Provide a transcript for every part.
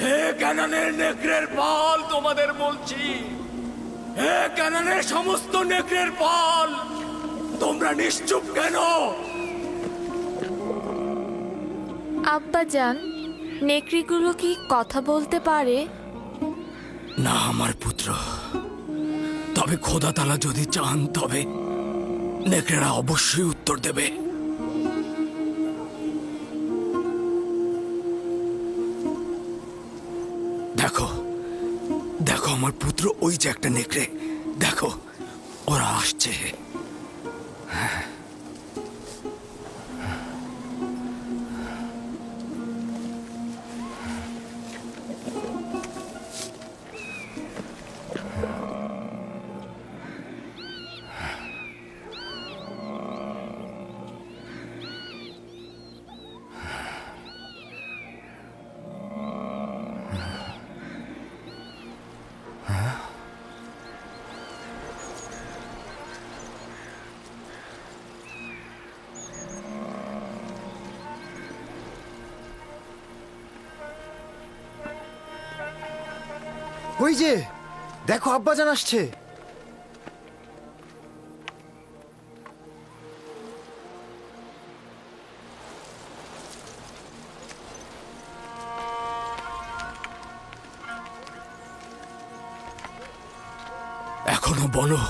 হে ক্যানানের নেকড়ের পাল তোমাদের বলছি। হে ক্যানানের সমস্ত নেকড়ের পাল তোমরা নিশ্চুপ কেন? আব্বাজান নেকড়িগুলো কি কথা বলতে পারে? না আমার পুত্র। তবে খোদা তালা যদি চান তবে নেকড়েরা অবশ্যই উত্তর দেবে। দেখো দেখো আমার পুত্র, ওই যে একটা নেকড়ে। দেখো, ওরা আসছে। ওই যে দেখো আব্বাজান আসছে। এখনও বলো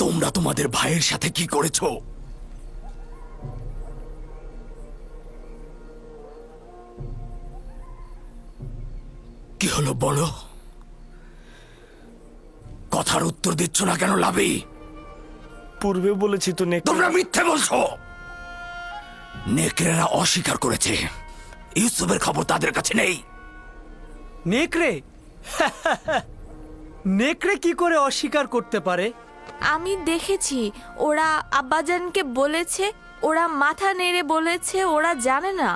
তোমরা তোমাদের ভাইয়ের সাথে কি করেছ? হলো বলো। কথার উত্তর দিচ্ছ না কেন লাভি পূর্বে বলেছি তো নেক তোমরা মিথ্যে বলছো! নেকড়েরা অস্বীকার করেছে। ইউসুফের খবর তাদের কাছে নেই। নেকড়ে? নেকড়ে কি করে অস্বীকার করতে পারে? আমি দেখেছি ওরা আব্বাজানকে বলেছে ওরা মাথা নেড়ে বলেছে ওরা জানে না।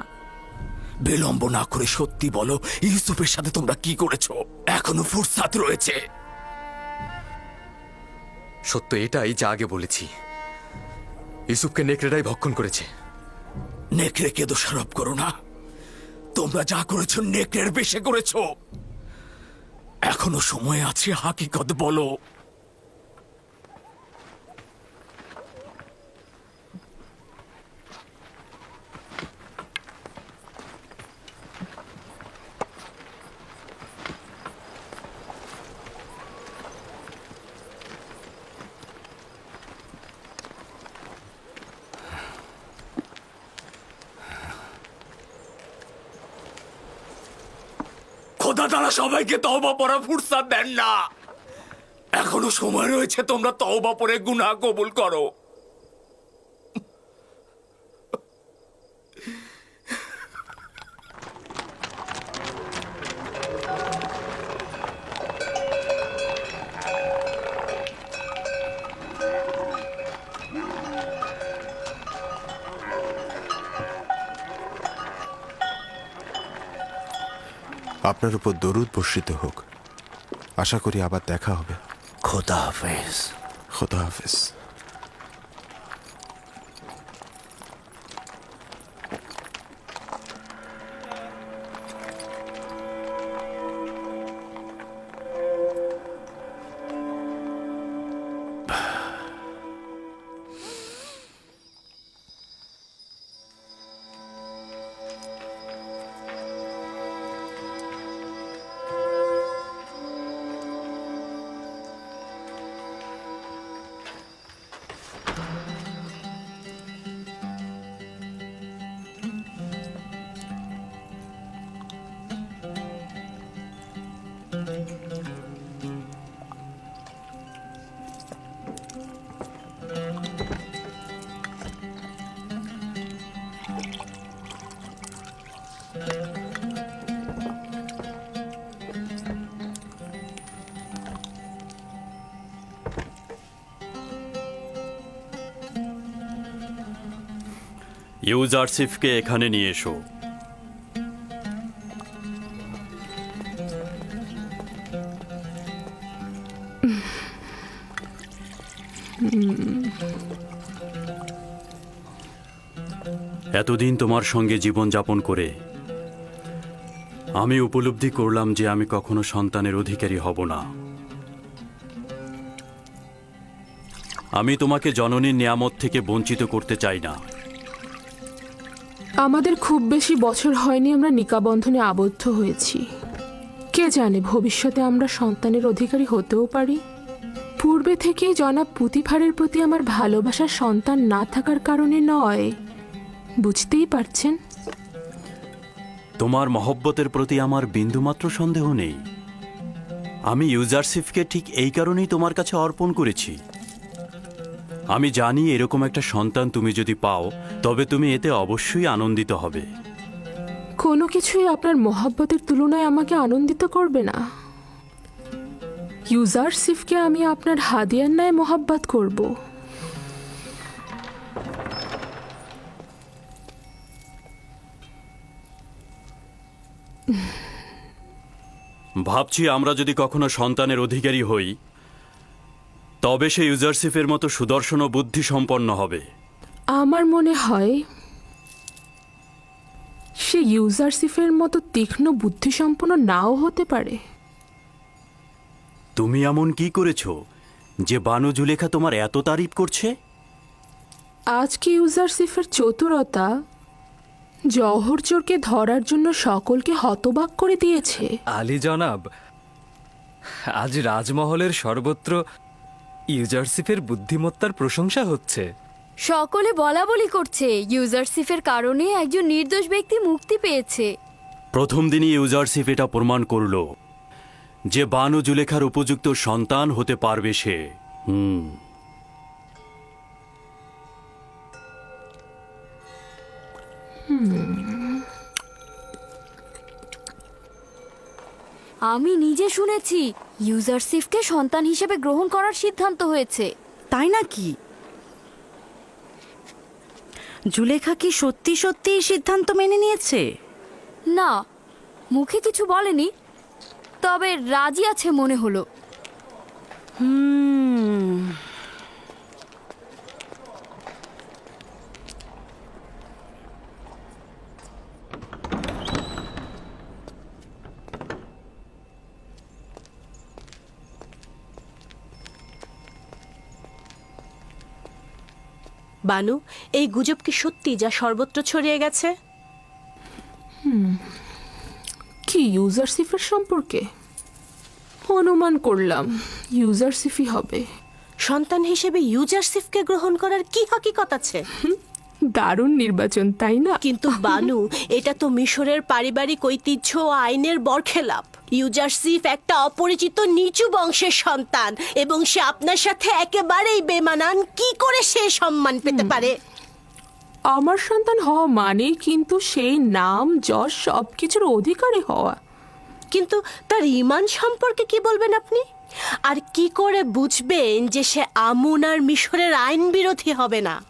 বিলম্ব না করে সত্যি বলো ইউসুফের সাথে তোমরা কি করেছ? এখনও ফুরসাত রয়েছে। সত্য এটাই যা আগে বলেছি। ইউসুফকে নেকড়েরাই ভক্ষণ করেছে। নেকড়েকে দোষারোপ করো না। তোমরা যা করেছ নেকড়ের বেশে করেছ। এখনও সময় আছে হাকিকত বলো। খোদা তারা সবাইকে তওবা পড়া ফুরসাত দেন না। এখনও সময় রয়েছে তোমরা তওবা পড়ে গুনাহ কবুল করো। আপনার উপর দরুদ বর্ষিত হোক। আশা করি আবার দেখা হবে। খোদা হাফেজ। খোদা হাফেজ। ইউজারসিফকে এখানে নিয়ে এসো। এতদিন তোমার সঙ্গে জীবন যাপন করে আমি উপলব্ধি করলাম যে আমি কখনো সন্তানের অধিকারী হব না। আমি তোমাকে জননীর নিয়ামত থেকে বঞ্চিত করতে চাই না। আমাদের খুব বেশি বছর হয়নি আমরা নিকাবন্ধনে আবদ্ধ হয়েছি। কে জানে ভবিষ্যতে আমরা সন্তানের অধিকারী হতেও পারি। পূর্বে থেকেই জনাব পুতিফারের প্রতি আমার ভালোবাসার সন্তান না থাকার কারণে নয়। বুঝতেই পারছেন? তোমার মহব্বতের প্রতি আমার বিন্দুমাত্র সন্দেহ নেই। আমি ইউজারশিপকে ঠিক এই কারণেই তোমার কাছে অর্পণ করেছি। আমি জানি এরকম একটা সন্তান তুমি যদি পাও, তবে তুমি এতে অবশ্যই আনন্দিত হবে। কোনো কিছুই আপনার মহাব্বতের তুলনায় আমাকে আনন্দিত করবে না। ইউজারসিফকে আমি আপনার হাদিয়ার ন্যায় মহাব্বত করব। ভাবছি আমরা যদি কখনো সন্তানের অধিকারী হই তবে সে ইউজারশিপের মতো সুদর্শন ও বুদ্ধি সম্পন্ন হবে। আমার মনে হয় সে ইউজারসিফের মতো তীক্ষ্ণ বুদ্ধিসম্পন্ন নাও হতে পারে। তুমি এমন কি করেছ যে বানু জুলেখা তোমার এত তারিফ করছে? আজকে ইউজারসিফের চতুরতা জহরচোরকে ধরার জন্য সকলকে হতবাক করে দিয়েছে। আলী জনাব আজ রাজমহলের সর্বত্র ইউজারশিপের বুদ্ধিমত্তার প্রশংসা হচ্ছে। সকলে বলা বলি করছে ইউজারশিপের কারণে একজন নির্দোষ ব্যক্তি মুক্তি পেয়েছে। প্রথম দিনই ইউজারশিপ এটা প্রমাণ করল যে বানু জুলেখার উপযুক্ত সন্তান হতে পারবে সে। হুম। আমি নিজে শুনেছি ইউজারশিপকে সন্তান হিসেবে গ্রহণ করার সিদ্ধান্ত হয়েছে। তাই নাকি? জুলেখা কি সত্যি সত্যি এই সিদ্ধান্ত মেনে নিয়েছে? না মুখে কিছু বলেনি তবে রাজি আছে মনে হলো। হুম বানু এই গুজব কি সত্যি যা সর্বত্র ছড়িয়ে গেছে? কি ইউজারসিফের সম্পর্কে? অনুমান করলাম ইউজার ইউজারসিফই হবে। সন্তান হিসেবে ইউজারশিপকে গ্রহণ করার কি হকিকত আছে? দারুণ নির্বাচন তাই না? কিন্তু বানু এটা তো মিশরের পারিবারিক ঐতিহ্য ও আইনের বরখেলাপ। ইউজারশিপ একটা অপরিচিত নিচু বংশের সন্তান এবং সে আপনার সাথে একেবারেই বেমানান। কি করে সে সম্মান পেতে পারে? আমার সন্তান হওয়া মানে কিন্তু সেই নাম যশ সব কিছুর অধিকারী হওয়া। কিন্তু তার ইমান সম্পর্কে কি বলবেন আপনি? আর কি করে বুঝবেন যে সে আমুন আর মিশরের আইন বিরোধী হবে না?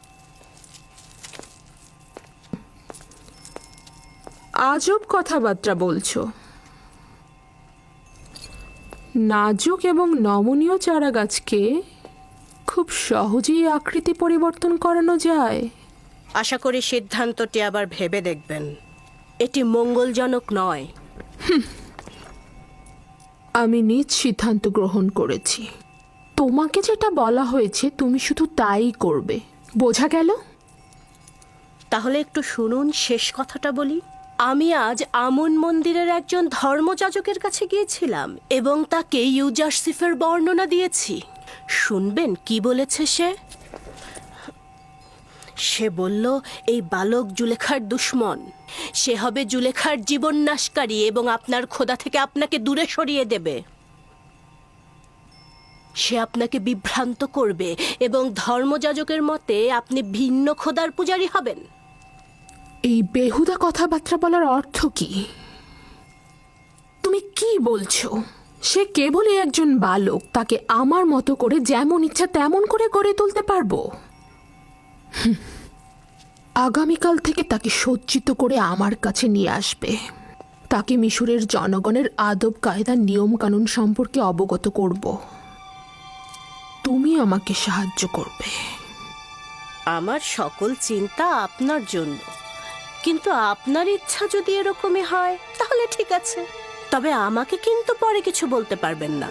আজব কথাবার্তা বলছো। নাজুক এবং নমনীয় চারা গাছকে খুব সহজেই আকৃতি পরিবর্তন করানো যায়। আশা করি সিদ্ধান্তটি আবার ভেবে দেখবেন। এটি মঙ্গলজনক নয়। আমি নিজ সিদ্ধান্ত গ্রহণ করেছি। তোমাকে যেটা বলা হয়েছে তুমি শুধু তাই করবে। বোঝা গেল? তাহলে একটু শুনুন শেষ কথাটা বলি। আমি আজ আমন মন্দিরের একজন ধর্মযাজকের কাছে গিয়েছিলাম এবং তাকে ইউজারসিফের বর্ণনা দিয়েছি। শুনবেন কি বলেছে সে? সে বলল, এই বালক জুলেখার দুশ্মন। সে হবে জুলেখার জীবন নাশকারী এবং আপনার খোদা থেকে আপনাকে দূরে সরিয়ে দেবে। সে আপনাকে বিভ্রান্ত করবে এবং ধর্মযাজকের মতে আপনি ভিন্ন খোদার পূজারী হবেন। এই বেহুদা কথাবার্তা বলার অর্থ কি? তুমি কি বলছো? সে কেবলই একজন বালক, তাকে আমার মতো করে যেমন ইচ্ছা তেমন করে গড়ে তুলতে পারব। আগামীকাল থেকে তাকে সজ্জিত করে আমার কাছে নিয়ে আসবে। তাকে মিশরের জনগণের আদব কায়দা নিয়ম কানুন সম্পর্কে অবগত করব। তুমি আমাকে সাহায্য করবে। আমার সকল চিন্তা আপনার জন্য। কিন্তু আপনার ইচ্ছা যদি এরকমই হয়, তাহলে ঠিক আছে। তবে আমাকে কিন্তু পরে কিছু বলতে পারবেন না।